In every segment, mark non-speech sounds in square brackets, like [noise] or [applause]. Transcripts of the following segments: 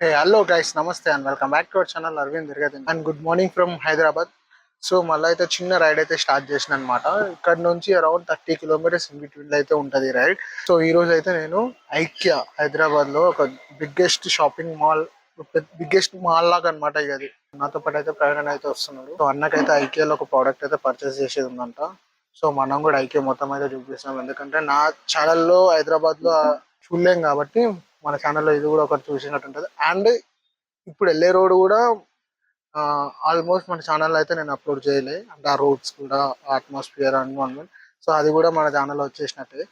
హే hello guys నమస్తే and welcome back to our channel Aravind తిరగతి and good morning from Hyderabad so మళ్ళీ అయితే చిన్న ride అయితే start చేసిన అనమాట ఇక్కడ నుంచి around thirty kilometres in between అయితే ఉంటుంది రైడ్ సో ఈ రోజు అయితే నేను ఐక్య హైదరాబాద్లో ఒక biggest shopping mall biggest mall లాగా అనమాట ఇక అది. నాతో పాటు అయితే ప్రయాణం అయితే వస్తున్నాడు. సో అన్నకైతే ఐక్యాలో ఒక ప్రోడక్ట్ అయితే పర్చేస్ చేసేది ఉందంట. సో మనం కూడా ఐక్య మొత్తం అయితే చూపిస్తున్నాం. ఎందుకంటే నా ఛానల్లో హైదరాబాద్లో చూడలేం కాబట్టి మన ఛానల్లో ఇది కూడా ఒకటి చూసినట్టు ఉంటుంది. అండ్ ఇప్పుడు వెళ్ళే రోడ్ కూడా ఆల్మోస్ట్ మన ఛానల్లో అయితే నేను అప్లోడ్ చేయలే. అంటే ఆ రోడ్స్ కూడా అట్మాస్ఫియర్ ఎన్విరాన్మెంట్ సో అది కూడా మన ఛానల్లో వచ్చేసినట్టే.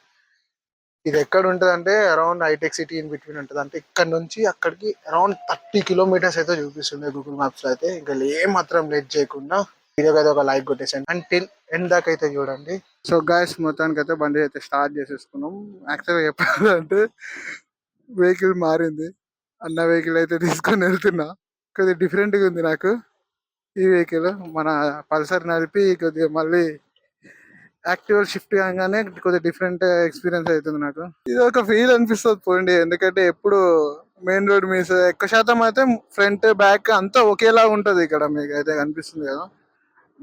ఇది ఎక్కడ ఉంటుంది అంటే around hitech city in between ఉంటుంది. అంటే ఇక్కడ నుంచి అక్కడికి అరౌండ్ థర్టీ కిలోమీటర్స్ అయితే చూపిస్తుంది గూగుల్ మ్యాప్స్లో అయితే. ఇంకా ఏ మాత్రం లేట్ చేయకుండా వీడియోకి అయితే ఒక లైక్ కొట్టేసాను అండ్ టిల్ ఎండ్ దాకా అయితే చూడండి. సో గాయస్ మొత్తానికి అయితే బండి అయితే స్టార్ట్ చేసేసుకున్నాం. యాక్చువల్గా చెప్పాలంటే వెహికల్ మారింది. అన్న వెహికల్ అయితే తీసుకొని వెళ్తున్నా. కొద్దిగా డిఫరెంట్గా గా ఉంది నాకు. ఈ వెహికల్ మన పల్సర్ నడిపి కొద్దిగా మళ్ళీ యాక్టివ్ షిఫ్ట్ కాగానే కొద్దిగా డిఫరెంట్ ఎక్స్పీరియన్స్ అవుతుంది నాకు. ఇది ఒక ఫీల్ అనిపిస్తుంది పోండి. ఎందుకంటే ఎప్పుడు మెయిన్ రోడ్ మీద ఎక్కువ శాతం అయితే ఫ్రంట్ బ్యాక్ అంతా ఒకేలా ఉంటుంది ఇక్కడ మీకు అయితే కనిపిస్తుంది కదా.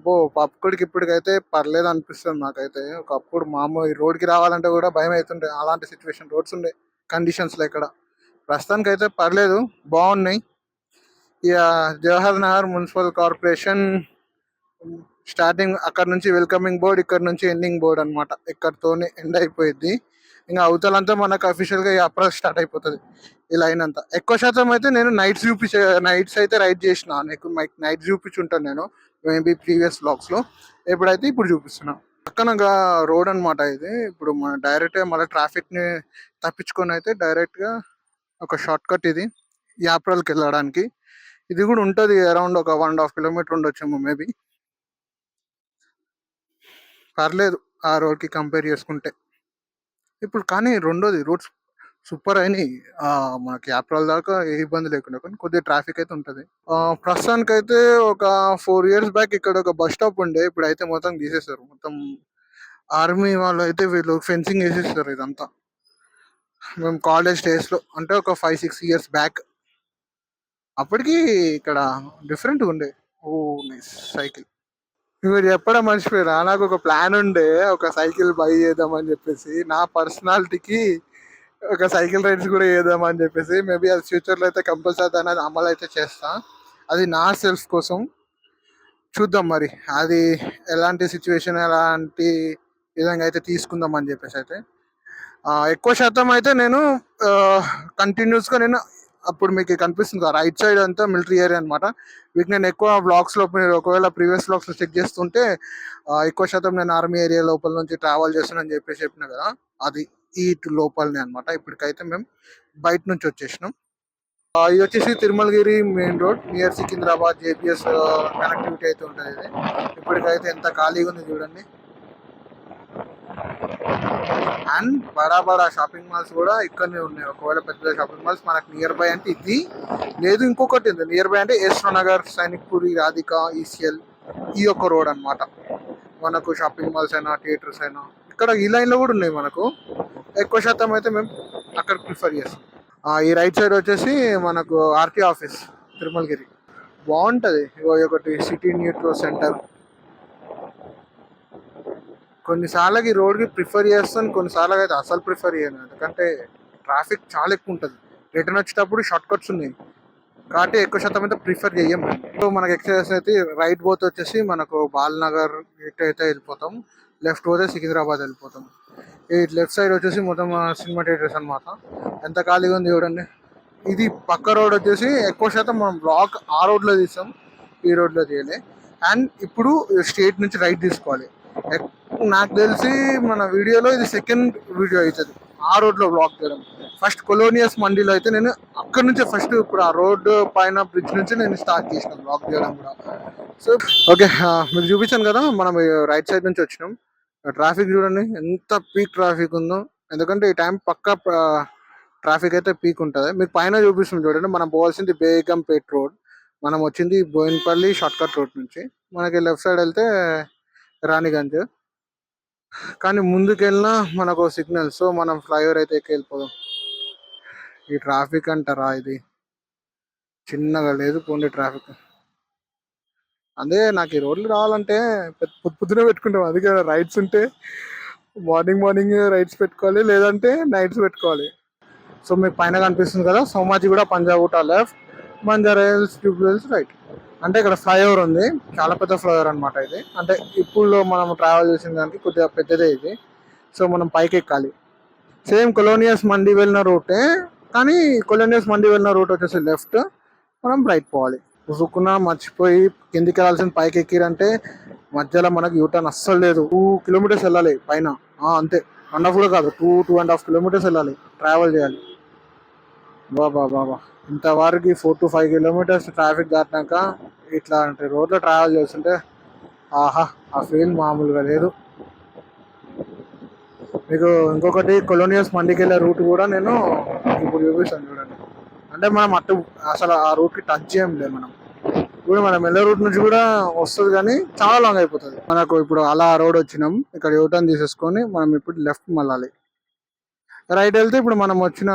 బో అప్పటికి ఇప్పటికైతే పర్లేదు అనిపిస్తుంది నాకైతే. ఒకప్పుడు మామూలు ఈ రోడ్కి రావాలంటే కూడా భయం అవుతుండే. అలాంటి సిచ్యువేషన్ రోడ్స్ ఉండే. కండిషన్స్లో ఇక్కడ. ప్రస్తుతానికి అయితే పర్లేదు బాగున్నాయి. ఇక Jawahar Nagar municipal corporation starting అక్కడ నుంచి వెల్కమింగ్ బోర్డ్ ఇక్కడ నుంచి ఎండింగ్ బోర్డ్ అనమాట ఇక్కడతోనే ఎండ్ అయిపోయింది ఇంకా అవతలంతా మనకు అఫీషియల్గా ఈ అప్రోచ్ స్టార్ట్ అయిపోతుంది. ఈ లైన్ అంతా. ఎక్కువ శాతం అయితే నేను నైట్స్ చూపించే నైట్స్ అయితే రైడ్ చేసిన. నీకు నైట్ చూపించుంటాను నేను. మేబీ ప్రీవియస్ బ్లాగ్స్లో ఎప్పుడైతే ఇప్పుడు చూపిస్తున్నాను పక్కన రోడ్ అన్నమాట ఇది. ఇప్పుడు మన డైరెక్ట్గా మళ్ళీ ట్రాఫిక్ని తప్పించుకొని అయితే డైరెక్ట్గా ఒక షార్ట్ కట్ ఇది యాప్రల్కి వెళ్ళడానికి. ఇది కూడా ఉంటుంది అరౌండ్ ఒక వన్ అండ్ హాఫ్ కిలోమీటర్ ఉండొచ్చేమో మేబీ పర్లేదు ఆ రోడ్కి కంపేర్ చేసుకుంటే. ఇప్పుడు కానీ రెండోది రోడ్స్ సూపర్ అయినాయి మనకి ఏప్రిల్ దాకా ఏ ఇబ్బంది లేకుండా కానీ కొద్దిగా ట్రాఫిక్ అయితే ఉంటుంది. ప్రస్తుతానికి అయితే ఒక ఫోర్ ఇయర్స్ బ్యాక్ ఇక్కడ ఒక బస్ స్టాప్ ఉండే ఇప్పుడు అయితే మొత్తం తీసేస్తారు మొత్తం ఆర్మీ వాళ్ళు అయితే వీళ్ళు ఫెన్సింగ్ వేసేస్తారు ఇదంతా. మేము కాలేజ్ డేస్లో అంటే ఒక ఫైవ్ సిక్స్ ఇయర్స్ బ్యాక్. అప్పటికి ఇక్కడ డిఫరెంట్ ఉండే. Oh nice cycle. మీరు చెప్పడం మర్చిపోయారా? నాకు ఒక ప్లాన్ ఉండే ఒక సైకిల్ బై చేద్దామని చెప్పేసి. నా పర్సనాలిటీకి ఒక సైకిల్ రైడ్స్ కూడా చేద్దామని చెప్పేసి మేబీ అది ఫ్యూచర్లో అయితే కంపల్సరీ అనేది అమలు అయితే చేస్తా. అది నా సెల్ఫ్ కోసం. చూద్దాం మరి అది ఎలాంటి సిచ్యువేషన్ ఎలాంటి విధంగా అయితే తీసుకుందాం అని చెప్పేసి అయితే. ఎక్కువ శాతం అయితే నేను కంటిన్యూస్గా నేను అప్పుడు మీకు కనిపిస్తుంది రైట్ సైడ్ అంతా మిలిటరీ ఏరియా అనమాట వీటి నేను ఎక్కువ బ్లాగ్స్లో మీరు ఒకవేళ ప్రీవియస్ బ్లాగ్స్లో చెక్ చేస్తుంటే ఎక్కువ శాతం నేను ఆర్మీ ఏరియా లోపల నుంచి ట్రావెల్ చేస్తానని చెప్పేసి చెప్పిన కదా అది. ఈ ఇటు లోపలనే అనమాట ఇప్పటికైతే మేము బయట నుంచి వచ్చేసినాం. ఇది వచ్చేసి Tirumalagiri main road near Secunderabad JPS connectivity అయితే ఉంటుంది ఇది. ఇప్పటికైతే ఎంత ఖాళీగా ఉంది చూడండి. అండ్ బడా బడా షాపింగ్ మాల్స్ కూడా ఇక్కడనే ఉన్నాయి. ఒకవేళ పెద్ద షాపింగ్ మాల్స్ మనకు నియర్ బై అంటే ఇది. లేదు ఇంకొకటి ఉంది. నియర్ బై అంటే ఎస్రో నగర్ సైనిక్పూరి రాధిక ఈసీఎల్ ఈ యొక్క రోడ్ అన్నమాట. మనకు షాపింగ్ మాల్స్ అయినా థియేటర్స్ అయినా. ఇక్కడ ఈ లైన్లో కూడా ఉన్నాయి మనకు. ఎక్కువ శాతం అయితే మేము అక్కడ ప్రిఫర్ చేస్తాం. ఈ రైట్ సైడ్ వచ్చేసి మనకు ఆర్టీ ఆఫీస్ తిరుమలగిరి. బాగుంటుంది. ఇది ఒకటి సిటీ న్యూట్రో సెంటర్. కొన్నిసార్లకి ఈ రోడ్కి ప్రిఫర్ చేస్తాను కొన్నిసార్లు అయితే అసలు ప్రిఫర్ చేయను. ఎందుకంటే ట్రాఫిక్ చాలా ఎక్కువ ఉంటుంది. రిటర్న్ వచ్చేటప్పుడు షార్ట్ కట్స్ ఉన్నాయి. కాబట్టి ఎక్కువ శాతం అయితే ప్రిఫర్ చేయం మనకు సో ఎక్సర్సైజ్ అయితే రైట్ పోతే వచ్చేసి మనకు బాల్నగర్ ఇటు అయితే వెళ్ళిపోతాం. లెఫ్ట్ పోతే సికింద్రాబాద్ వెళ్ళిపోతాం. ఈ లెఫ్ట్ సైడ్ వచ్చేసి మొత్తం సినిమా థియేటర్స్ అన్నమాట. ఎంత ఖాళీగా ఉంది చూడండి. ఇది పక్క రోడ్ వచ్చేసి ఎక్కువ శాతం మనం బ్లాక్ ఆ రోడ్లో తీసాం ఈ రోడ్లో తీయలే. అండ్ ఇప్పుడు స్టేట్ నుంచి రైట్ తీసుకోవాలి. నాకు తెలిసి మన వీడియోలో ఇది సెకండ్ వీడియో అవుతుంది. ఆ రోడ్లో బ్లాక్ చేయడం. ఫస్ట్ కొలోనియస్ మండీలో అయితే నేను అక్కడ నుంచే ఫస్ట్ ఇప్పుడు ఆ రోడ్డు పైన బ్రిడ్జ్ నుంచి నేను స్టార్ట్ చేసినాను బ్లాక్ చేయడం కూడా. సో ఓకే మీకు చూపించాను కదా మనం రైట్ సైడ్ నుంచి వచ్చినాం. ట్రాఫిక్ చూడండి ఎంత పీక్ ట్రాఫిక్ ఉందో. ఎందుకంటే ఈ టైం పక్క ట్రాఫిక్ అయితే పీక్ ఉంటుంది. మీకు పైన చూపిస్తుంది చూడండి మనం పోవాల్సింది బేగంపేట్ రోడ్. మనం వచ్చింది బోయిన్పల్లి షార్ట్కట్ రోడ్ నుంచి. మనకి లెఫ్ట్ సైడ్ వెళ్తే రాణిగంజ్. కానీ ముందుకెళ్ళినా మనకు సిగ్నల్ సో మనం ఫ్లైఓవర్ అయితే ఎక్కి వెళ్ళిపోదాం. ఈ ట్రాఫిక్ అంటారా ఇది? చిన్నగా లేదు పోండి ట్రాఫిక్ అదే నాకు ఈ రోడ్లు రావాలంటే పెద్ద- పొద్దు పొద్దునే పెట్టుకుంటాం. అది కదా రైడ్స్ ఉంటే మార్నింగ్ మార్నింగ్ రైడ్స్ పెట్టుకోవాలి లేదంటే నైట్స్ పెట్టుకోవాలి. సో మీకు పైన కనిపిస్తుంది కదా సోమాజి కూడా Panjagutta left Banjara hills tubewells right. అంటే ఇక్కడ ఫ్లైఓవర్ ఉంది చాలా పెద్ద ఫ్లైఓవర్ అనమాట ఇది. అంటే ఇప్పుడు మనం ట్రావెల్ చేసిన దానికి కొద్దిగా పెద్దదే ఇది. సో మనం పైకి ఎక్కాలి. సేమ్ కొలోనియస్ మండి వెళ్ళిన రూటే కానీ కొలోనియస్ మండి వెళ్ళిన రూట్ వచ్చేసి లెఫ్ట్ మనం రైట్ పోవాలి. ఉసుకున్నా మర్చిపోయి కిందికి వెళ్ళాల్సిన పైకి ఎక్కిరంటే మధ్యలో మనకు యూటర్న్ అస్సలు లేదు. టూ కిలోమీటర్స్ వెళ్ళాలి పైన. అంతే. వన్ హాఫ్ కూడా కాదు. Two two and half kilometres వెళ్ళాలి. ట్రావెల్ చేయాలి. బాబా బాబా ఇంతవరకు four to five kilometres traffic దాటినాక ఇట్లాంటి రోడ్లో ట్రావెల్ చేస్తుంటే ఆహా ఆ ఫీల్ మామూలుగా లేదు. మీకు ఇంకొకటి కొలోనియస్ మండికి వెళ్ళే రూట్ కూడా నేను ఇప్పుడు చూపిస్తాను చూడండి. అంటే మనం అటు అసలు ఆ రూట్కి టచ్ చేయం లేదు మనం. ఇప్పుడు మనం వెళ్ళే రూట్ నుంచి కూడా వస్తుంది కానీ చాలా లాంగ్ అయిపోతుంది. మనకు ఇప్పుడు అలా రోడ్ వచ్చినాం ఇక్కడ యూటర్న్ తీసేసుకొని మనం ఇప్పుడు లెఫ్ట్ మళ్ళాలి. రైట్ వెళ్తే ఇప్పుడు మనం వచ్చిన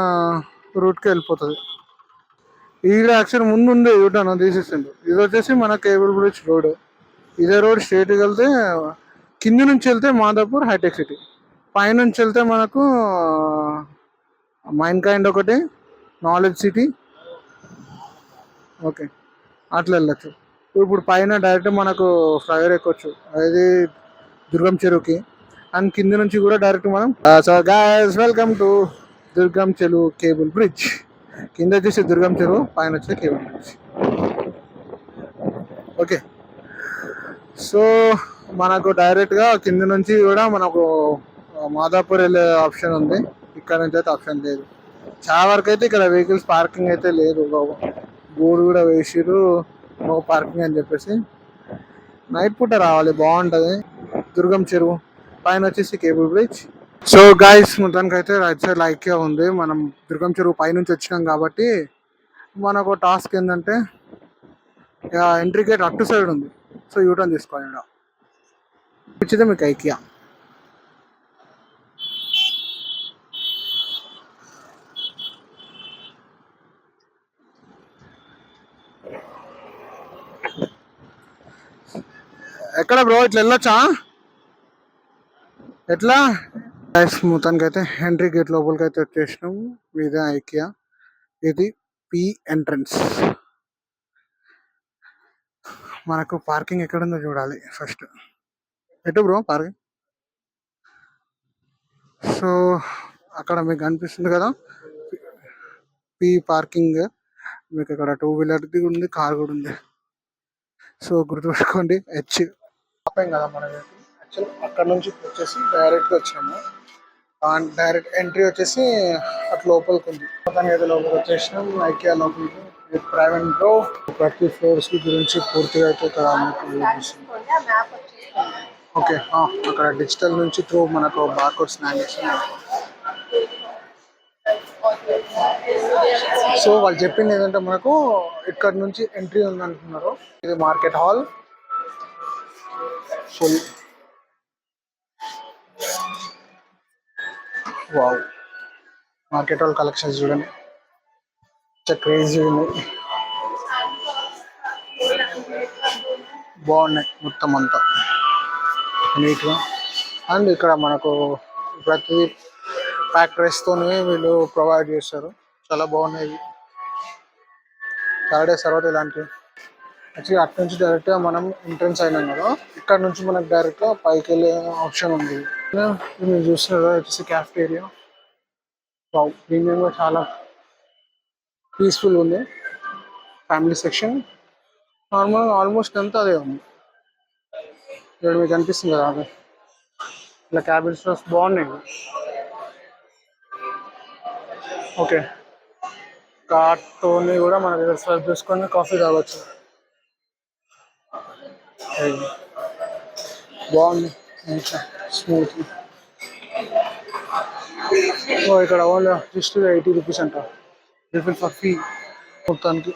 రూట్కి వెళ్ళిపోతుంది. ఈడ యాక్చువల్ ముందు ఉంది యూటర్న్ తీసేసిండు. ఇది వచ్చేసి మన కేబుల్ బ్రిడ్జ్ రోడ్ ఇదే రోడ్ స్ట్రేట్కి వెళ్తే కింది నుంచి వెళ్తే మాదాపూర్ హైటెక్ సిటీ పైనుంచి వెళ్తే మనకు మైన్ కైండ్ ఒకటి నాలెడ్జ్ సిటీ. ఓకే. అట్లా వెళ్ళచ్చు. ఇప్పుడు పైన డైరెక్ట్ మనకు ఫ్లైఓవర్ ఎక్కొచ్చు. అది దుర్గం చెరువుకి. అండ్ కింద నుంచి కూడా డైరెక్ట్ మనం so guys welcome to Durgam Cheruvu cable bridge. కింద వచ్చేసి దుర్గం చెరువు పైన వచ్చేసి కేబుల్ బ్రిడ్జ్. ఓకే. సో మనకు డైరెక్ట్గా కింద నుంచి కూడా మనకు మాదాపూర్ వెళ్ళే ఆప్షన్ ఉంది. ఇక్కడ నుంచి అయితే ఆప్షన్ లేదు. చాలా వరకు అయితే ఇక్కడ వెహికల్స్ పార్కింగ్ అయితే లేదు. బోర్డు కూడా వేసిరు నో పార్కింగ్ అని చెప్పేసి. నైట్ పూట రావాలి బాగుంటుంది. దుర్గం చెరువు పైన వచ్చేసి కేబుల్ బ్రిడ్జ్ సో గాయస్ మొత్తానికి అయితే రైట్ సైడ్ లైక్ ఉంది. మనం దుర్గం చెరువు పైనుంచి వచ్చినాం కాబట్టి మనకు టాస్క్ ఏంటంటే ఎంట్రీ గేట్ అటు సైడ్ ఉంది. సో యూటర్న్ తీసుకోవాలి. ఇక్కడ ఇచ్చితే మీకు ఐకియా ఎక్కడ బ్రో? ఇట్లా వెళ్ళొచ్చా? ఎట్లా? గైస్ మొత్తానికి అయితే ఎంట్రీ గేట్ లోపలికి అయితే వచ్చేసినాము ఇదే ఐకియా ఇది పి ఎంట్రన్స్ మనకు పార్కింగ్ ఎక్కడుందో చూడాలి ఫస్ట్ ఎటు బ్రో పార్కింగ్ సో అక్కడ మీకు కనిపిస్తుంది కదా? పి పార్కింగ్ మీకు అక్కడ టూ వీలర్ది ఉంది కార్ కూడా ఉంది. సో గుర్తుపెట్టుకోండి హెచ్ ఆపాం కదా మనం యాక్చువల్ అక్కడ నుంచి వచ్చేసి డైరెక్ట్గా వచ్చాము. అండ్ డైరెక్ట్ ఎంట్రీ వచ్చేసి అటు లోపలికి ఉంది. మొత్తానికి అయితే లోపలికి వచ్చేసినాం. ఐకియా లోపలికి ప్రైవేట్లో ప్రతి ఫ్లోర్స్ గురించి పూర్తిగా అయితే ఇక్కడ మీకు ఓకే అక్కడ డిజిటల్ నుంచి త్రూ మనకు బార్కోడ్ స్నాన్ చేసిన సో వాళ్ళు చెప్పింది ఏంటంటే మనకు ఇక్కడ నుంచి ఎంట్రీ ఉందంటున్నారు ఇది market hall full wow market వాళ్ళ కలెక్షన్స్ చూడండి. క్రేజీ ఉన్నాయి బాగున్నాయి మొత్తం అంతా. నీట్గా అండ్ ఇక్కడ మనకు ప్రతి ప్యాక్ రైస్తోనే వీళ్ళు ప్రొవైడ్ చేస్తారు. చాలా బాగున్నాయి. ఇవి. సాటర్డే తర్వాత ఇలాంటివి యాక్చువల్లీ అటు నుంచి డైరెక్ట్గా మనం ఎంట్రన్స్ అయినాం కదా. ఇక్కడ నుంచి మనకు డైరెక్ట్గా పైకి వెళ్ళే ఆప్షన్ ఉంది. మీరు చూస్తున్నారు వచ్చేసి క్యాఫ్టేరియా వావ్ ప్రీమియంగా చాలా పీస్ఫుల్ ఉంది. ఫ్యామిలీ సెక్షన్ నార్మల్ ఆల్మోస్ట్ అంతా అదే ఉంది. ఇక్కడ మీకు అనిపిస్తుంది కదా అది. ఇలా క్యాబిన్ బాగున్నాయి. ఓకే కార్తోని కూడా మన దగ్గర చేసుకొని కాఫీ తాగొచ్చు. అది. బాగుంది స్మూత్ ఓ ఇక్కడ ఓన్లీ జస్ట్ ఎయిటీ రూపీస్ అంట. రిఫిల్ ఫర్ ఫీ మొత్తానికి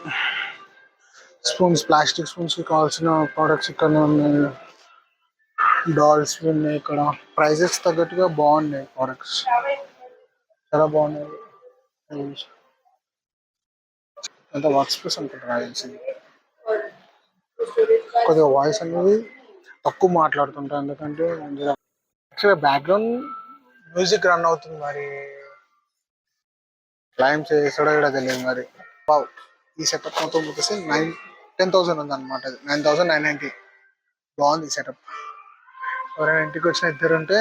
స్పూన్స్ ప్లాస్టిక్ స్పూన్స్కి కావాల్సిన ప్రోడక్ట్స్ ఇక్కడనే ఉన్నాయి. డాల్స్ ఉన్నాయి ఇక్కడ. ప్రైజెస్ తగ్గట్టుగా బాగున్నాయి ప్రోడక్ట్స్ చాలా బాగున్నాయి. ఎంత వర్క్ స్పేస్ అనుకుంటున్నా తెలిసింది కొద్దిగా వాయిస్ అనేది తక్కువ మాట్లాడుతుంటా. ఎందుకంటే యాక్చువల్గా బ్యాక్గ్రౌండ్ మ్యూజిక్ రన్ అవుతుంది మరి. క్లైమ్ చేసాడో కూడా తెలియదు మరి. వావ్ ఈ సెటప్ మొత్తం వచ్చేసి నైన్ టెన్ థౌసండ్ ఉంది అనమాట నైన్ థౌసండ్ నైన్ నైంటీ బాగుంది ఈ సెటప్ ఎవరైనా ఇంటికి వచ్చిన ఇద్దరు ఉంటే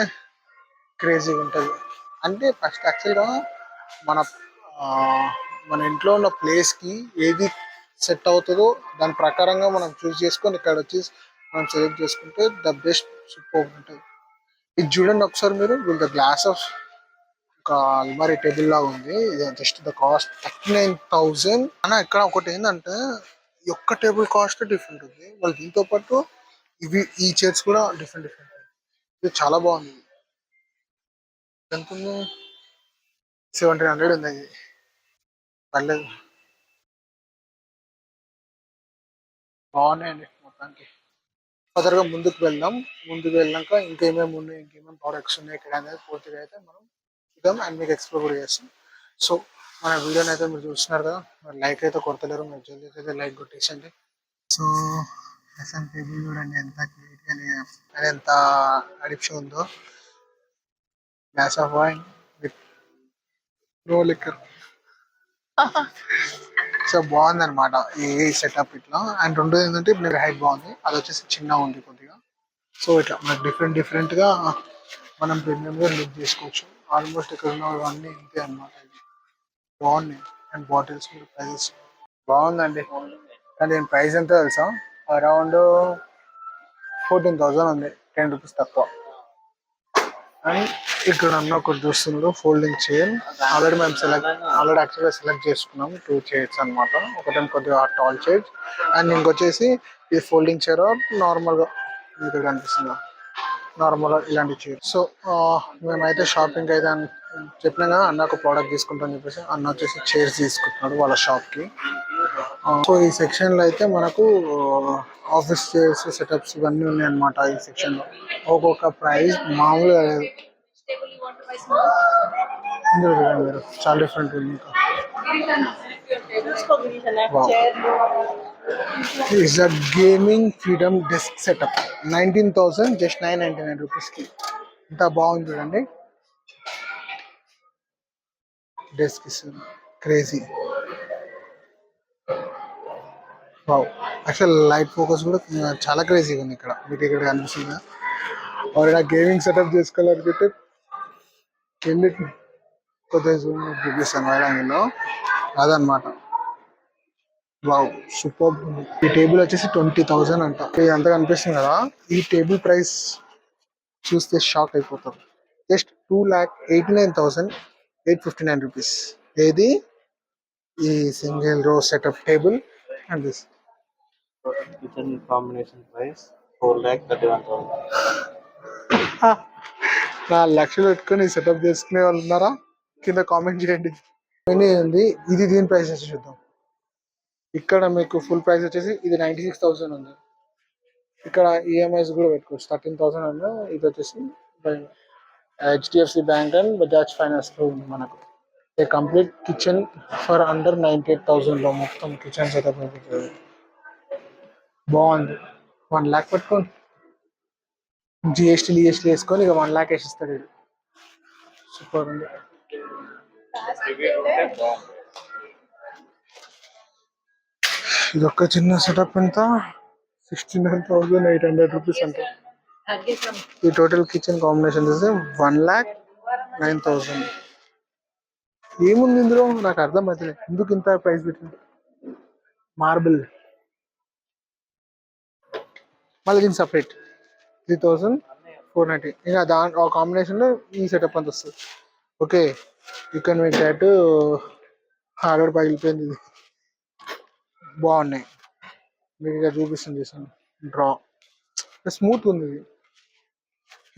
క్రేజీగా ఉంటుంది. అంటే ఫస్ట్ యాక్చువల్గా మన మన ఇంట్లో ఉన్న ప్లేస్కి ఏది సెట్ అవుతుందో దాని ప్రకారంగా మనం చూస్ చేసుకొని ఇక్కడ వచ్చి మనం సెలెక్ట్ చేసుకుంటే ద బెస్ట్ సూపర్ ఉంటుంది. ఇది చూడండి ఒకసారి మీరు విత్ ద గ్లాస్ ఆఫ్ ఒక అల్మారీ టేబుల్ లాగా ఉంది. ఇది just the cost thirty nine thousand అన్న ఇక్కడ ఒకటి ఏంటంటే ఈ ఒక్క టేబుల్ కాస్ట్ డిఫరెంట్ ఉంది. వాళ్ళు దీంతో పాటు ఇవి ఈ చైర్స్ కూడా డిఫరెంట్ డిఫరెంట్ ఇది చాలా బాగుంది. ఎంత ఉంది? సెవెంటీన్ హండ్రెడ్ ఉంది. ఇది పర్లేదు. బాగున్నాయండి మొత్తానికి. ఫర్దర్గా ముందుకు వెళ్దాం. ముందుకు వెళ్ళాక ఇంకేమేమి ఉన్నాయి ఇంకేమేమి ప్రోడక్ట్స్ ఉన్నాయి ఇక్కడ అనేది పూర్తిగా అయితే మనం చూద్దాం అండ్ మీకు ఎక్స్ప్లోర్ కూడా చేస్తాం. సో మన వీడియోని అయితే మీరు చూస్తున్నారు కదా మరి లైక్ అయితే కొడతలేరు మీరు జల్దీ అయితే లైక్ కొట్టేసండి సో ఎస్ఎన్ టేబుల్ చూడండి ఎంత క్లియర్గా అది ఎంత అడిక్షన్ ఉందో. Glass of wine with no liquor so బాగుంది అనమాట ఈ సెటప్ ఇట్లా. అండ్ రెండు ఏంటంటే ఇప్పుడు హైట్ బాగుంది. అది వచ్చేసి చిన్న ఉంది కొద్దిగా. సో ఇట్లా మనకి డిఫరెంట్ డిఫరెంట్గా మనం ప్రీమియం గా లుక్ చేసుకోవచ్చు. ఆల్మోస్ట్ ఇక్కడ ఉన్నవన్నీ ఇంతే అనమాట బాగున్నాయి. అండ్ బాటిల్స్ కూడా ప్రైజెస్ బాగుందండి. కానీ దీని ప్రైస్ ఎంత తెలుసా? అరౌండ్ ఫోర్టీన్ థౌసండ్ ఉంది. టెన్ రూపీస్ తక్కువ. అండ్ ఇక్కడ అన్న ఒకటి చూస్తున్నాడు ఫోల్డింగ్ చైర్ ఆల్రెడీ మేము సెలెక్ట్ ఆల్రెడీ యాక్చువల్గా సెలెక్ట్ చేసుకున్నాం టూ చైర్స్ అన్నమాట. ఒకటేమో కొద్దిగా టాల్ చైర్ అండ్ ఇంకొచ్చేసి ఇది ఫోల్డింగ్ చైర్ నార్మల్గా మీకు కనిపిస్తుంది? నార్మల్ ఇలాంటి చైర్ సో మేమైతే షాపింగ్ అయితే చెప్పినా కదా అన్న ఒక ప్రోడక్ట్ తీసుకుంటామని చెప్పేసి అన్న వచ్చేసి చైర్స్ తీసుకుంటున్నాడు వాళ్ళ షాప్కి సో ఈ సెక్షన్లో అయితే మనకు ఆఫీస్ చైర్స్ సెటప్స్ ఇవన్నీ ఉన్నాయి అన్నమాట ఈ సెక్షన్లో ఒక్కొక్క ప్రైస్ మామూలుగా లేదు. ఇందులో చూడండి మీరు. చాలా డిఫరెంట్ ఉంది ఇంకా. Is the gaming freedom desk setup nineteen thousand just nine ninety nine రూపీస్కి ఇంత బాగుంది చూడండి. Desk crazy wow actual light focus కూడా చాలా క్రేజీగా ఉంది ఇక్కడ. మీకు ఇక్కడ కనిపిస్తుంది? ఎవరైనా గేమింగ్ సెటప్ చేసుకోవాలనుకుంటే వెళ్ళి కొద్దిగా జూమ్ చూపిస్తాను వైరాంగిలో అదనమాట వావ్ సూపర్ ఈ టేబుల్ వచ్చేసి ట్వంటీ థౌసండ్ అంట. ఇది అంత కనిపిస్తుంది కదా. ఈ టేబుల్ ప్రైస్ చూస్తే షాక్ అయిపోతారు just two lakh eighty nine thousand eight fifty nine rupees ఏది? ఈ single row setup table and this kitchen combination price four lakh thirty one thousand. [laughs] నాలుగు లక్షలు పెట్టుకొని సెటప్ చేసుకునే వాళ్ళు ఉన్నారా? కింద కామెంట్ చేయండి. ఉంది ఇది దీని ప్రైస్ వచ్చి చూద్దాం. ఇక్కడ మీకు ఫుల్ ప్రైస్ వచ్చేసి ఇది నైంటీ సిక్స్ థౌసండ్ ఉంది. ఇక్కడ ఈఎంఐస్ కూడా పెట్టుకోవచ్చు. థర్టీన్ థౌసండ్ ఉంది ఇది వచ్చేసి HDFC bank and Bajaj finance ఉంది మనకు. A complete kitchen for under ninety eight థౌసండ్లో మొత్తం కిచెన్ సెటప్ బాగుంది. వన్ ల్యాక్ పెట్టుకోండి. జిఎస్టీ జిఎస్టీ వేసుకొని ఇక వన్ ల్యాక్ వేసిస్తాడు వీడు. సూపర్ ఉంది. ఇది ఒక చిన్న సెటప్ ఎంత? Sixty nine thousand eight hundred rupees అంట ఈ టోటల్ కిచెన్ కాంబినేషన్ చూస్తే వన్ ల్యాక్ నైన్ థౌసండ్ ఏముంది ఇందులో? నాకు అర్థం అవుతుంది ఎందుకు ఇంత ప్రైస్ పెట్టింది? మార్బుల్ మళ్ళీ దీనికి separate three thousand four ninety ఇంకా దాని ఆ కాంబినేషన్లో ఈ సెటప్ అంత వస్తుంది. Okay you can make hardware పగిలిపోయింది ఇది. బాగున్నాయి. మీకు ఇక్కడ చూపిస్తుంది చూసాను డ్రా స్మూత్ ఉంది ఇది.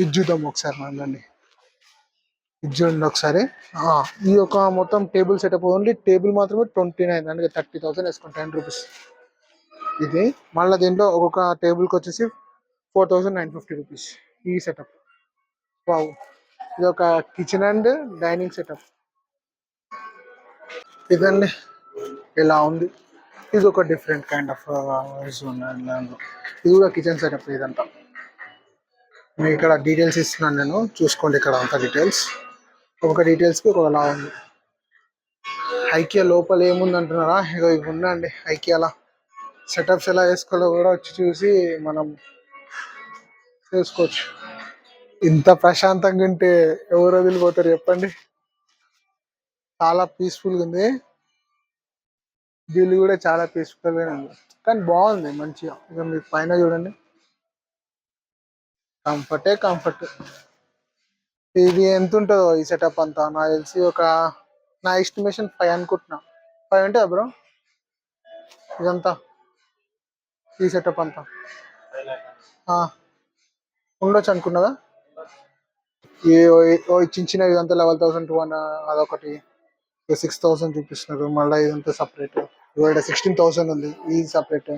ఇది చూద్దాం ఒకసారి మళ్ళీ ఇది చూడండి ఒకసారి ఈ యొక్క మొత్తం టేబుల్ సెటప్ ఓన్లీ టేబుల్ మాత్రమే ట్వంటీ నైన్ అంటే థర్టీ థౌసండ్ వేసుకోండి టెన్ రూపీస్. ఇది మళ్ళీ దీంట్లో ఒక్కొక్క టేబుల్కి వచ్చేసి four thousand nine fifty rupees ఈ సెటప్. వావ్. ఇది ఒక కిచెన్ అండ్ డైనింగ్ సెటప్. ఇదండి. ఇలా ఉంది. ఇది ఒక డిఫరెంట్ కైండ్ ఆఫ్ దాంట్లో ఇది కూడా కిచెన్ సెటప్ ఇదంతా. మీకు ఇక్కడ డీటెయిల్స్ ఇస్తున్నాను నేను. చూసుకోండి ఇక్కడ అంతా డీటెయిల్స్. ఒక్కొక్క డీటెయిల్స్కి ఒకలా ఉంది. ఐకియా లోపల ఏముంది అంటున్నారా ఇగో ఇవి ఉండండి ఐకియాలా సెటప్స్ ఎలా వేసుకోవాలో కూడా వచ్చి చూసి మనం చేసుకోవచ్చు ఇంత ప్రశాంతంగా ఉంటే ఎవరు వదిలిపోతారు చెప్పండి? చాలా పీస్ఫుల్గా ఉంది. బిల్లు కూడా చాలా పీస్ఫుల్గానే ఉంది కానీ బాగుంది మంచిగా. ఇక మీరు పైన చూడండి. కంఫర్టే కంఫర్ట్ ఇది ఎంత ఉంటుందో ఈ సెటప్ అంతా? నాకు తెలిసి ఒక నా ఎస్టిమేషన్ ఫైవ్ అనుకుంటున్నా. ఫైవ్ అంటే బ్రో ఇదంతా ఈ సెటప్ అంతా. ఆ, ఉండొచ్చు అనుకున్నదా? ఈ చిన్న చిన్న ఇదంతా లెవెల్ థౌసండ్ టూ వన్ అదొకటి. సిక్స్ థౌసండ్ చూపిస్తున్నారు. మళ్ళీ ఇదంతా సపరేట్ ఇక్కడ సిక్స్టీన్ థౌసండ్ ఉంది. ఇది సపరేట్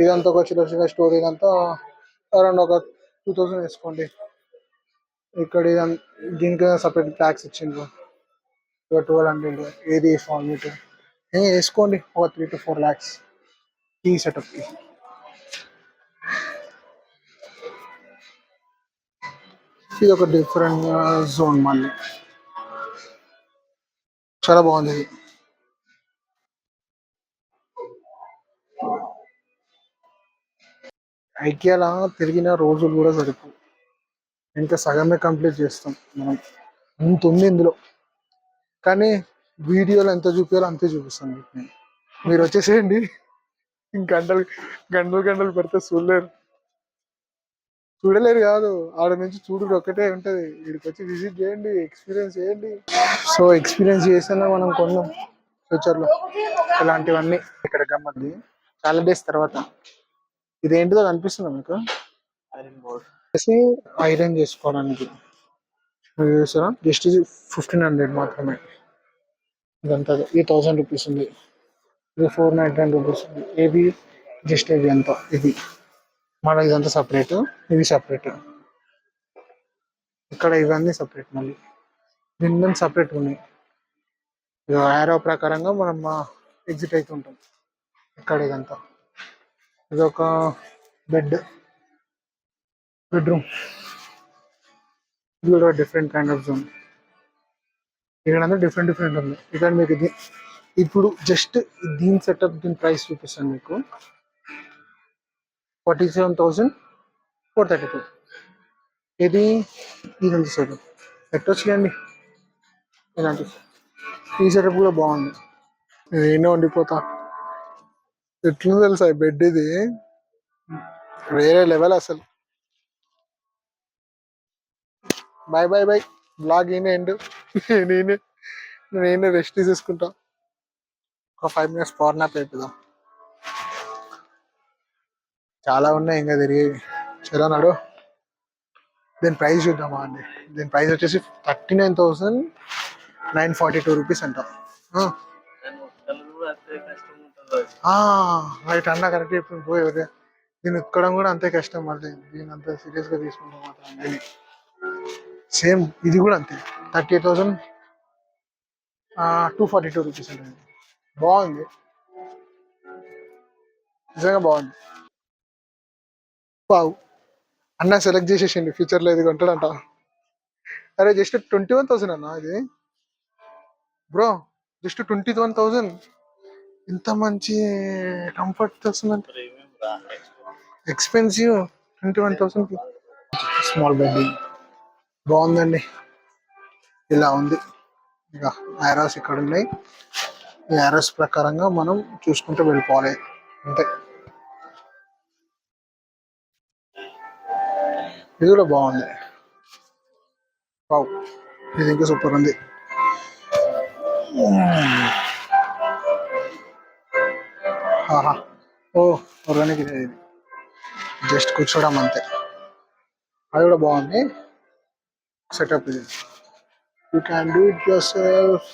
ఇదంతా ఒక చిన్న చిన్న స్టోరీ ఇదంతా అరౌండ్ ఒక టూ థౌసండ్ వేసుకోండి. ఇక్కడ ఇదం- దీనికి సపరేట్ ట్యాక్స్ ఇచ్చిండ్రు ఇక ట్వెల్వ్ హండ్రెడ్ ఏది ఫార్మేట్ వేసుకోండి ఒక త్రీ టు ఫోర్ ల్యాక్స్ ఈ సెటప్కి ఇది ఒక డిఫరెంట్ జోన్ మళ్ళీ. చాలా బాగుంది ఇది. ఐకియాలా తిరిగిన రోజులు కూడా సరిపో ఇంకా సగమే కంప్లీట్ చేస్తాం మనం. ఇంత ఉంది ఇందులో. కానీ వీడియోలో ఎంత చూపించాలో అంతే చూపిస్తాను మీకు నేను. మీరు వచ్చేసేయండి. గంటలు గంటలు గంటలు పెడితే చూడలేరు. చూడలేరు కాదు. ఆడ నుంచి చూడు ఒక్కటే ఉంటుంది. ఇక్కడికి వచ్చి విజిట్ చేయండి ఎక్స్పీరియన్స్ చేయండి. సో ఎక్స్పీరియన్స్ చేసినా మనం కొన్నాం ఫ్యూచర్లో. ఇలాంటివన్నీ ఇక్కడ గమ్మద్ది చాలా డేస్ తర్వాత. ఇదేంటిదో కనిపిస్తుందా మీకు? Iron board. వచ్చేసి ఐరన్ చేసుకోవడానికి చూసారా జస్ట్ ఇది ఫిఫ్టీన్ హండ్రెడ్ మాత్రమే. ఇదంతా ఈ థౌసండ్ రూపీస్ ఉంది. ఇది ఫోర్ నైన్టీ నైన్ రూపీస్ ఉంది. ఏవి? జస్ట్ ఇది ఎంత ఇది మళ్ళీ ఇదంతా సపరేట్ ఇవి సపరేట్ ఇక్కడ ఇవన్నీ సపరేట్ మళ్ళీ. దీని సపరేట్ ఉన్నాయి. ఇక యారో ప్రకారంగా మనం ఎగ్జిట్ అవుతుంటాం ఇక్కడ ఇదంతా. ఇది ఒక బెడ్ బెడ్రూమ్ ఇది కూడా డిఫరెంట్ కైండ్ ఆఫ్ జోన్ ఇక్కడ డిఫరెంట్ డిఫరెంట్ ఉంది. ఇక్కడ మీకు ఇది ఇప్పుడు జస్ట్ దీని సెటప్ దీని ప్రైస్ చూపిస్తాను మీకు. Forty seven thousand four thirty two ఇది ఇది ఉంది సెటప్ పెట్టొచ్చులేండి ఇలాంటి ఈ సెటప్ కూడా బాగుంది. నేనే వండిపోతా ఎట్లా తెలుసా? బెడ్ ఇది. వేరే లెవెల్ అసలు. బాయ్ బాయ్ బాయ్ బ్లాగ్ ఈయన ఎండ్ నేనే నేనే రెస్ట్ తీసుకుంటా ఒక ఫైవ్ మినిట్స్ పవర్ నాప్ అయిపోదాం చాలా ఉన్నాయి ఇంకా తిరిగి. చలో నాడు. దీని ప్రైస్ చూద్దామా అండి? దీని ప్రైస్ వచ్చేసి thirty nine thousand nine forty two rupees అంట రైట్ అన్న కరెక్ట్ ఇప్పుడు పోయి దీన్ని ఎక్కడం కూడా అంతే కష్టం మళ్ళీ దీన్ని అంత సీరియస్గా తీసుకుంటాం మాత్రం సేమ్ ఇది కూడా అంతే. Thirty thousand two forty two rupees అండి. బాగుంది. నిజంగా బాగుంది. బావు అన్న సెలెక్ట్ చేసేసిండి. ఫ్యూచర్లో ఇది కొంటాడంట. అరే జస్ట్ ట్వంటీ వన్ థౌసండ్ అన్న ఇది? Bro just twenty one thousand ఇంత మంచి కంఫర్ట్ వస్తుందంటే expensive twenty one thousand small bed బాగుందండి. ఇలా ఉంది. ఇక ఐరాస్ ఇక్కడ ఉన్నాయి. ఈ ఐరాస్ ప్రకారంగా మనం చూసుకుంటూ వెళ్ళిపోవాలి. అంతే. ఇది కూడా బాగుంది. బావు ఇది ఇంకా సూపర్ ఉంది. ఆహా. ఓ ఆర్గానిక్ ఇది. జస్ట్ కూర్చోవడం అంతే. అది కూడా బాగుంది. సెటప్ ఇది you can do it yourself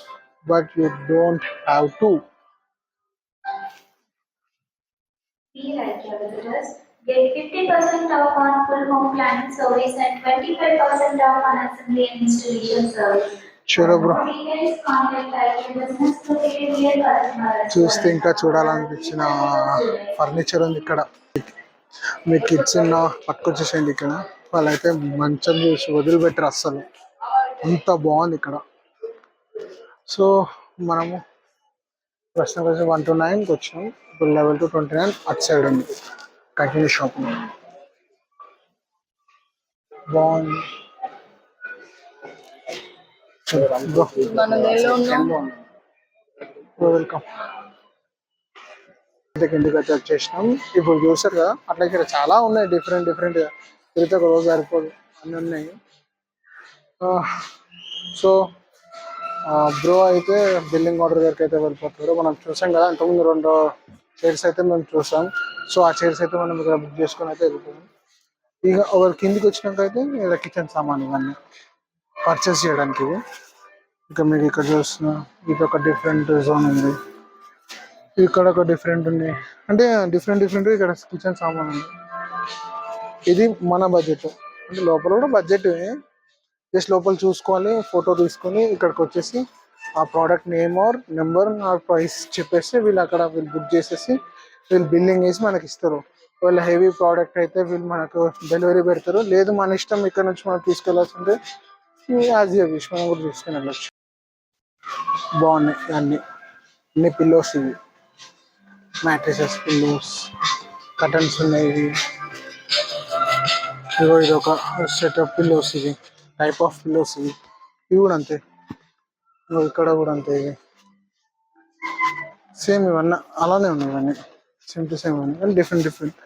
but you don't have to Be like your visitors. Get 50% off on full home planning service and 25% off on assembly and installation service. చలో bro Details contact our business to get real customers. చూస్తే ఇంకా చూడాలనిపించిన furniture ఉంది ఇక్కడ మీ kids ఉన్న పట్టుకొచ్చేసేయండి ఇక్కడ వాళ్ళైతే మంచం చూసి వదిలిపెట్టరు అస్సలు. అంత బాగుంది ఇక్కడ. సో మనము ప్రశ్న కోసం వన్ టు నైన్కి వచ్చినాం ఇప్పుడు level two twenty nine at side ఉంది. కంటిన్యూ షాప్ బాగుంది. వెల్కమ్ కిందకి అయితే వచ్చేసినాం ఇప్పుడు చూసారు కదా అట్లా ఇక్కడ చాలా ఉన్నాయి డిఫరెంట్ డిఫరెంట్ తిరిగితే ఒక రోజు సరిపోదు అన్ని ఉన్నాయి. సో బ్రో అయితే బిల్లింగ్ ఆర్డర్ దగ్గరికి అయితే వెళ్ళిపోతారు మనం చూసాం కదా ఇంతకుముందు రెండు చైర్స్ అయితే మేము చూసాం. సో ఆ చైర్స్ అయితే మనం ఇక్కడ బుక్ చేసుకొని అయితే వెళ్ళిపోయాం. ఇక ఒకరి కిందికి వచ్చినాక అయితే ఇలా కిచెన్ సామాన్ ఇవన్నీ పర్చేస్ చేయడానికి ఇవి. ఇక మీరు ఇక్కడ చూస్తున్న ఇది ఒక డిఫరెంట్ జోన్ ఉంది. ఇక్కడ ఒక డిఫరెంట్ ఉంది. అంటే డిఫరెంట్ డిఫరెంట్ ఇక్కడ కిచెన్ సామాన్ ఉంది. ఇది మన బడ్జెట్ అంటే లోపల కూడా బడ్జెట్ జస్ట్ లోపల చూసుకోవాలి ఫోటో తీసుకొని ఇక్కడికి వచ్చేసి ఆ product name or number or price చెప్పేసి వీళ్ళు అక్కడ వీళ్ళు బుక్ చేసేసి వీళ్ళు బిల్లింగ్ వేసి మనకి ఇస్తారు. ఒకవేళ హెవీ ప్రోడక్ట్ అయితే వీళ్ళు మనకు డెలివరీ పెడతారు. లేదు మన ఇష్టం ఇక్కడ నుంచి మనం తీసుకెళ్ళాల్సి ఉంటే యాజ్ ఏ విష్ మనం కూడా తీసుకుని వెళ్ళచ్చు. బాగున్నాయి అన్ని. అన్ని పిల్లోస్ ఇవి. మ్యాట్రిసెస్ పిల్లోస్ కటన్స్ ఉన్నాయి. ఇదిగో ఇది ఒక సెటప్ పిల్లోస్ ఇది. టైప్ ఆఫ్ పిల్లోస్ ఇవి ఇవి కూడా అంతే. ఇక్కడ కూడా అంతే ఇవి. సేమ్ ఇవన్నీ అలానే ఉన్నాయి ఇవన్నీ. సేమ్ టు సేమ్ ఉన్నాయి. కానీ డిఫరెంట్ డిఫరెంట్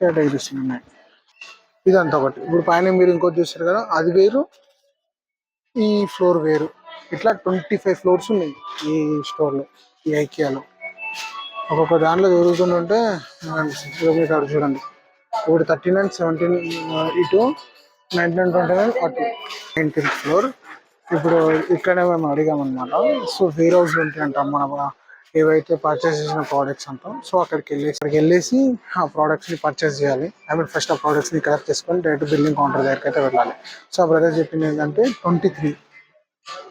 కేటగిరీస్ ఉన్నాయి. ఇదంతా ఒకటి. ఇప్పుడు పైన మీరు ఇంకోటి చూస్తారు కదా అది వేరు ఈ ఫ్లోర్ వేరు. ఇట్లా ట్వంటీ ఫైవ్ ఫ్లోర్స్ ఉన్నాయి ఈ స్టోర్లో ఈ ఐకియాలో ఒక్కొక్క దాంట్లో దొరుకుతుంటే మీకు అక్కడ చూడండి. ఇప్పుడు థర్టీ నైన్ సెవెంటీన్ ఇటు ninety nine twenty nine forty nineteenth floor ఇప్పుడు ఇక్కడే మేము అడిగామన్నమాట సో వేర్ హౌస్ ఉంటాయి అంటాం మన ఏవైతే పర్చేస్ చేసిన ప్రోడక్ట్స్ అంటాం సో అక్కడికి వెళ్ళేసి అక్కడికి వెళ్ళేసి ఆ ప్రోడక్ట్స్ని పర్చేస్ చేయాలి. ఐ మీన్ ఫస్ట్ ఆ ప్రోడక్ట్స్ని కలెక్ట్ చేసుకొని డైరెక్ట్ బిల్లింగ్ కౌంటర్ దగ్గరికి అయితే వెళ్ళాలి. సో ఆ బ్రదర్ చెప్పింది ఏంటంటే ట్వంటీ త్రీ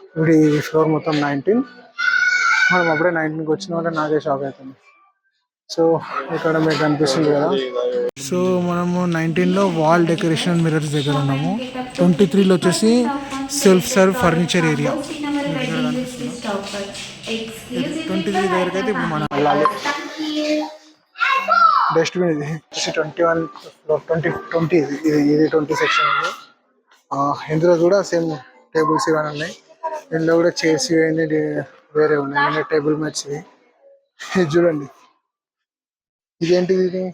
ఇప్పుడు ఈ ఫ్లోర్ మొత్తం నైన్టీన్ మనం అప్పుడే నైన్టీన్కి వచ్చిన వాళ్ళే నాకే షాక్ అవుతుంది. సో ఇక్కడ మీకు కనిపిస్తుంది కదా? సో మనము నైన్టీన్లో వాల్ డెకరేషన్ మిరర్స్ దగ్గర ఉన్నాము. ట్వంటీ త్రీలో వచ్చేసి self serve furniture area. Twenty three దగ్గరికి అయితే ఇప్పుడు మనం వెళ్ళాలి. డస్ట్బిన్ ఇది. ట్వంటీ వన్ ట్వంటీ ట్వంటీ ఇది ఇది ట్వంటీ సెక్షన్ ఆ, ఇందులో కూడా సేమ్ టేబుల్స్ ఇవన్నీ ఉన్నాయి. ఇందులో కూడా చైర్స్ ఇవన్నీ వేరే ఉన్నాయి. టేబుల్ మ్యాట్స్ ఇవి. ఇది [laughs] చూడండి. ఇదేంటిది ఇది?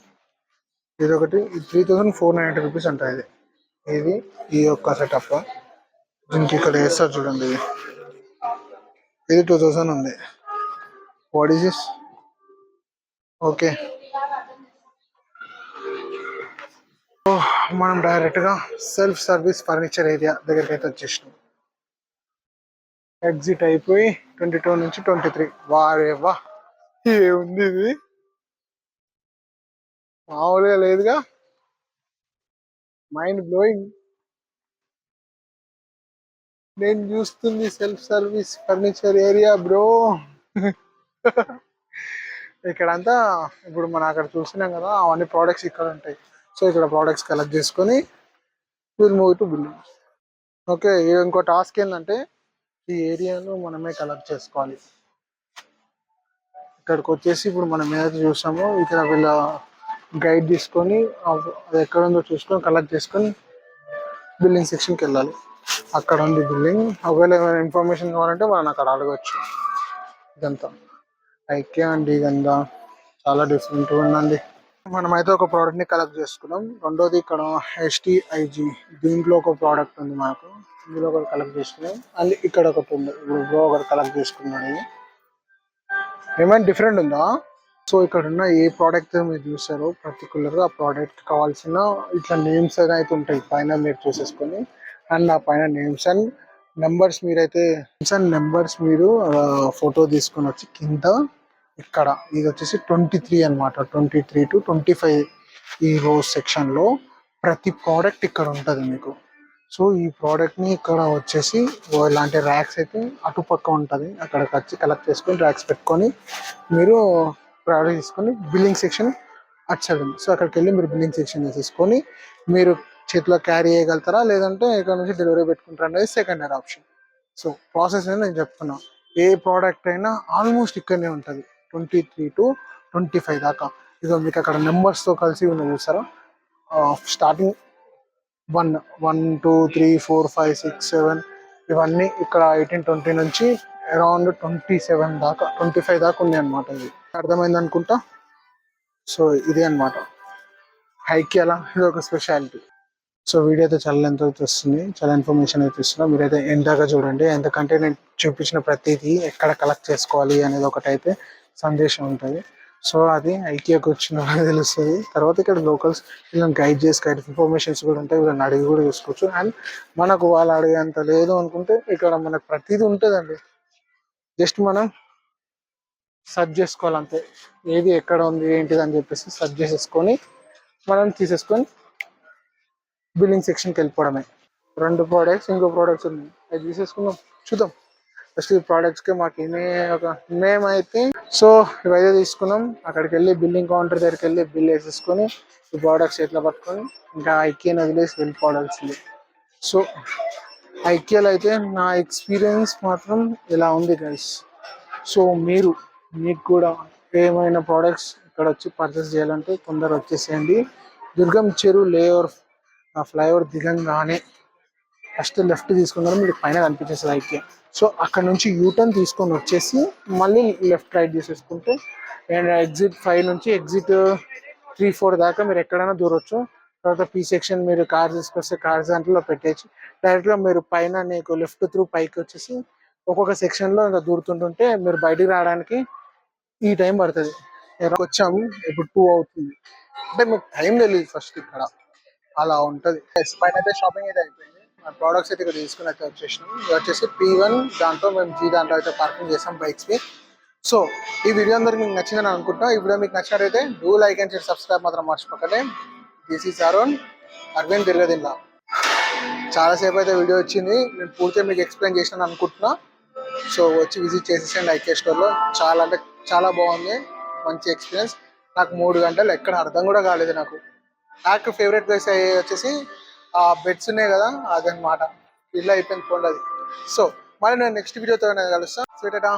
ఇది ఒకటి three thousand four ninety rupees అంట ఇది. ఇది ఈ యొక్క సెటప్ దీనికి ఇక్కడ వేస్తారు చూడండి ఇది. ఇది టూ థౌసండ్ ఉంది. వాట్ ఈస్ ఇస్ ఓకే మనం డైరెక్ట్గా సెల్ఫ్ సర్వీస్ ఫర్నిచర్ ఏరియా దగ్గరికి అయితే వచ్చేసినాం. ఎగ్జిట్ అయిపోయి ట్వంటీ టూ నుంచి ట్వంటీ త్రీ వారే వా. ఏముంది ఇది? మామూలుగా లేదుగా. మైండ్ బ్లోయింగ్ నేను చూస్తుంది self service furniture area bro ఇక్కడంతా ఇప్పుడు మనం అక్కడ చూసినాం కదా అవన్నీ ప్రోడక్ట్స్ ఇక్కడ ఉంటాయి. సో ఇక్కడ ప్రోడక్ట్స్ కలెక్ట్ చేసుకొని will move to building okay ఇంకో టాస్క్ ఏంటంటే ఈ ఏరియాను మనమే కలెక్ట్ చేసుకోవాలి. ఇక్కడికి వచ్చేసి ఇప్పుడు మనం ఏదైతే చూసామో ఇక్కడ వీళ్ళ గైడ్ తీసుకొని అది ఎక్కడ ఉందో చూసుకొని కలెక్ట్ చేసుకొని బిల్డింగ్ సెక్షన్కి వెళ్ళాలి అక్కడ ఉంది బిల్డింగ్ ఒకవేళ ఏమైనా ఇన్ఫర్మేషన్ కావాలంటే మనం అక్కడ అడగచ్చు. ఇదంతా. ఐకే అండి ఇదంతా. చాలా డిఫరెంట్ ఉందండి. మనమైతే ఒక ప్రోడక్ట్ని కలెక్ట్ చేసుకున్నాం. రెండోది ఇక్కడ హెచ్టిఐజి దీంట్లో ఒక ప్రోడక్ట్ ఉంది మాకు. ఇందులో ఒకటి కలెక్ట్ చేసుకున్నాం. అండ్ ఇక్కడ ఒకటి ఉంది. ఇప్పుడు ఒకటి కలెక్ట్ చేసుకున్నాడు ఏమైనా డిఫరెంట్ ఉందా? సో ఇక్కడ ఉన్న ఏ ప్రోడక్ట్ మీరు చూసారో పర్టికులర్గా ఆ ప్రోడక్ట్ కావాల్సిన ఇట్లా నేమ్స్ అయితే ఉంటాయి పైన మీరు చూసేసుకొని అండ్ ఆ పైన నేమ్స్ అండ్ నెంబర్స్ మీరైతే నేమ్స్ అండ్ నెంబర్స్ మీరు ఫోటో తీసుకొని వచ్చి కింద ఇక్కడ ఇది వచ్చేసి ట్వంటీ త్రీ అనమాట twenty three to twenty five ఈ రోజ్ సెక్షన్లో ప్రతి ప్రోడక్ట్ ఇక్కడ ఉంటుంది మీకు. సో ఈ ప్రోడక్ట్ని ఇక్కడ వచ్చేసి ఇలాంటి ర్యాక్స్ అయితే అటుపక్క ఉంటుంది. అక్కడికి వచ్చి కలెక్ట్ చేసుకొని ర్యాక్స్ పెట్టుకొని మీరు ప్రోడక్ట్ తీసుకొని బిల్లింగ్ సెక్షన్ అటు సైడ్ ఉంది. సో అక్కడికి వెళ్ళి మీరు బిల్లింగ్ సెక్షన్ చేసేసుకొని మీరు చేతిలో క్యారీ చేయగలుగుతారా? లేదంటే ఇక్కడ నుంచి డెలివరీ పెట్టుకుంటారా అనేది second year option so process అనేది నేను చెప్తున్నాను ఏ ప్రోడక్ట్ అయినా ఆల్మోస్ట్ ఇక్కడనే ఉంటుంది. Twenty three to twenty five దాకా. ఇదో మీకు అక్కడ నెంబర్స్తో కలిసి ఉన్న చూసారా? Starting one one two three four five six seven ఇవన్నీ ఇక్కడ ఎయిటీన్ ట్వంటీ నుంచి అరౌండ్ ట్వంటీ సెవెన్ దాకా ట్వంటీ ఫైవ్ దాకా ఉంది అనమాట ఇది. అర్థమైంది అనుకుంటా? సో ఇదే అనమాట హైకి అలా ఇది ఒక స్పెషాలిటీ సో వీడియో అయితే చాలా ఎంత అయితే వస్తుంది చాలా ఇన్ఫర్మేషన్ అయితే ఇస్తున్నా మీరైతే ఎంతగా చూడండి ఎందుకంటే నేను చూపించిన ప్రతిదీ ఎక్కడ కలెక్ట్ చేసుకోవాలి అనేది ఒకటైతే సందేశం ఉంటుంది. సో అది ఐకియాకి వచ్చిన తెలుస్తుంది. తర్వాత ఇక్కడ లోకల్స్ వీళ్ళని గైడ్ చేసి గైడ్ ఇన్ఫర్మేషన్స్ కూడా ఉంటాయి. వీళ్ళని అడిగి కూడా చూసుకోవచ్చు. అండ్ మనకు వాళ్ళు అడిగేంత లేదు అనుకుంటే ఇక్కడ మనకు ప్రతిదీ ఉంటుందండి. జస్ట్ మనం సర్చ్ చేసుకోవాలి అంతే ఏది ఎక్కడ ఉంది ఏంటిది అని చెప్పేసి సర్చ్ చేసేసుకొని మనం తీసేసుకొని బిల్లింగ్ సెక్షన్కి వెళ్ళిపోవడమే. రెండు ప్రోడక్ట్స్ ఇంకో ప్రోడక్ట్స్ ఉన్నాయి. అది తీసేసుకుందాం. చూద్దాం. ఫస్ట్ ఈ ప్రోడక్ట్స్కి మాకు ఏమే ఒక మేమైతే సో ఇవైతే తీసుకున్నాం. అక్కడికి వెళ్ళి బిల్లింగ్ కౌంటర్ దగ్గరికి వెళ్ళి బిల్ వేసేసుకొని ఈ ప్రోడక్ట్స్ ఎట్లా పట్టుకొని ఇంకా ఐక్యని వదిలేసి వెళ్ళిపోవాల్సింది. సో ఐక్యలో అయితే నా ఎక్స్పీరియన్స్ మాత్రం ఇలా ఉంది గైస్ సో మీరు మీకు కూడా ఏమైనా ప్రోడక్ట్స్ ఇక్కడ వచ్చి పర్చేస్ చేయాలంటే తొందర వచ్చేసేయండి. దుర్గం చెరువు లేఓవర్ ఆ ఫ్లైఓవర్ దిగంగానే ఫస్ట్ లెఫ్ట్ తీసుకున్నారు మీకు పైన కనిపించేస్తుంది ఐక్య సో అక్కడ నుంచి యూటర్న్ తీసుకొని వచ్చేసి మళ్ళీ లెఫ్ట్ రైట్ తీసేసుకుంటే అండ్ ఎగ్జిట్ ఫైవ్ నుంచి ఎగ్జిట్ త్రీ ఫోర్ దాకా మీరు ఎక్కడైనా దూరొచ్చు. తర్వాత పీ సెక్షన్ మీరు కార్ తీసుకొస్తే కార్ దాంట్లో పెట్టేసి డైరెక్ట్గా మీరు పైన నీకు లెఫ్ట్ త్రూ పైకి వచ్చేసి ఒక్కొక్క సెక్షన్లో ఇంకా దూరుతుంటుంటే మీరు బయటికి రావడానికి ఈ టైం పడుతుంది. వచ్చాము ఇప్పుడు టూ అవుతుంది. అంటే మీకు టైం తెలియదు ఫస్ట్ ఇక్కడ. అలా ఉంటుంది. పైన అయితే షాపింగ్ అయితే అయిపోయింది. మా ప్రోడక్ట్స్ అయితే ఇక్కడ తీసుకుని అయితే వచ్చేసినాం. ఇది వచ్చేసి పీ వన్ దాంట్లో మేము జీ దాంట్లో అయితే పార్కింగ్ చేసాం బైక్స్ని సో ఈ వీడియో అందరికి మీకు నచ్చిందని అనుకుంటా. ఈ వీడియో మీకు నచ్చినట్టయితే do like and share subscribe మాత్రం మర్చిపోకండి. దిస్ ఈస్ అరుణ్ అరవింద్ తిరగదిల్లా చాలాసేపు అయితే వీడియో వచ్చింది. నేను పూర్తిగా మీకు ఎక్స్ప్లెయిన్ చేసినాను అనుకుంటున్నా. సో వచ్చి విజిట్ చేసేసండి ఐకే స్టోర్లో. చాలా అంటే చాలా బాగుంది. మంచి ఎక్స్పీరియన్స్. నాకు మూడు గంటలు ఎక్కడ అర్థం కూడా కాలేదు నాకు. నాకు ఫేవరెట్ ప్లేస్ వచ్చేసి ఆ బెడ్స్ ఉన్నాయి కదా అదనమాట ఇల్లు అయిపోయింది పోండి అది సో మళ్ళీ నేను నెక్స్ట్ వీడియోతో కలుస్తాను స్వీటా